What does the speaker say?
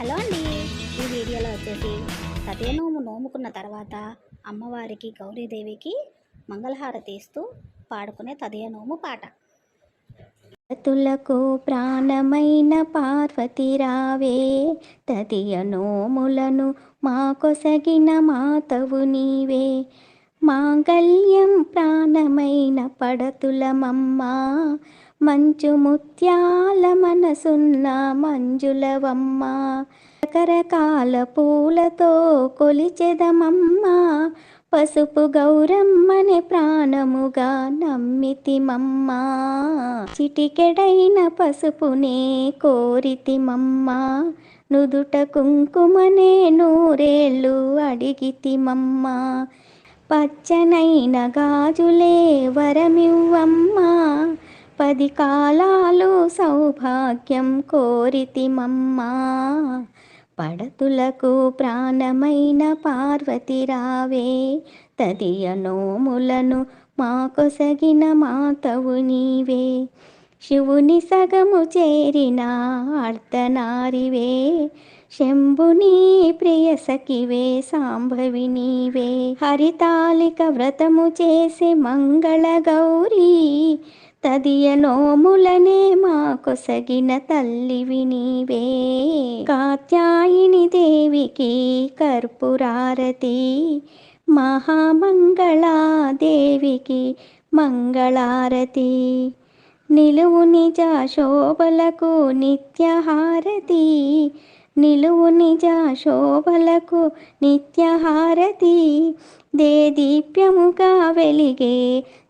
Hello అండి. ఈ వీడియోలో వచ్చేసి సతీనోము నోముకున్న తర్వాత అమ్మవారికి గౌరీదేవికి మంగళహారతి ఇస్తూ పాడుకునే తదయనోము పాట. తులకు ప్రాణమైన పార్వతి రావే తదియ నోములను మాకొసగిన మాతవు నీవే. మాంగళ్యం ప్రాణమైన పడతులమమ్మా మంచు ముత్యాల మనసున్న మంజులవమ్మ రకరకాల పూలతో కొలిచెదమమ్మ పసుపు గౌరమ్మని ప్రాణముగా నమ్మితిమమ్మ. చిటికెడైన పసుపునే కోరితిమమ్మ నుదుట కుంకుమనే నూరేళ్ళు అడిగితిమమ్మ. పచ్చనైన గాజులే వరమివ్వమ్మా పది కాలాలు సౌభాగ్యం కోరితిమమ్మా పడతులకు ప్రాణమైన పార్వతి రావే. తదియ నోములను మాకొసగిన మాతవు నీవే. శివుని సగము చేరిన అర్ధనారివే. శంభుని ప్రియ సఖివే సాంభవి నీవే. వ్రతము చేసే మంగళ గౌరీ. తదియ నోములనే మాకొసగిన తల్లివి నీవే. కాత్యాయిని దేవికి కర్పూరారతి మహామంగళాదేవికి మంగళారతి. నిలువు నిజ శోభలకు నిత్యహారతి నిలువు నిజ శోభలకు నిత్యహారతి. దే దీప్యముగా వెలిగే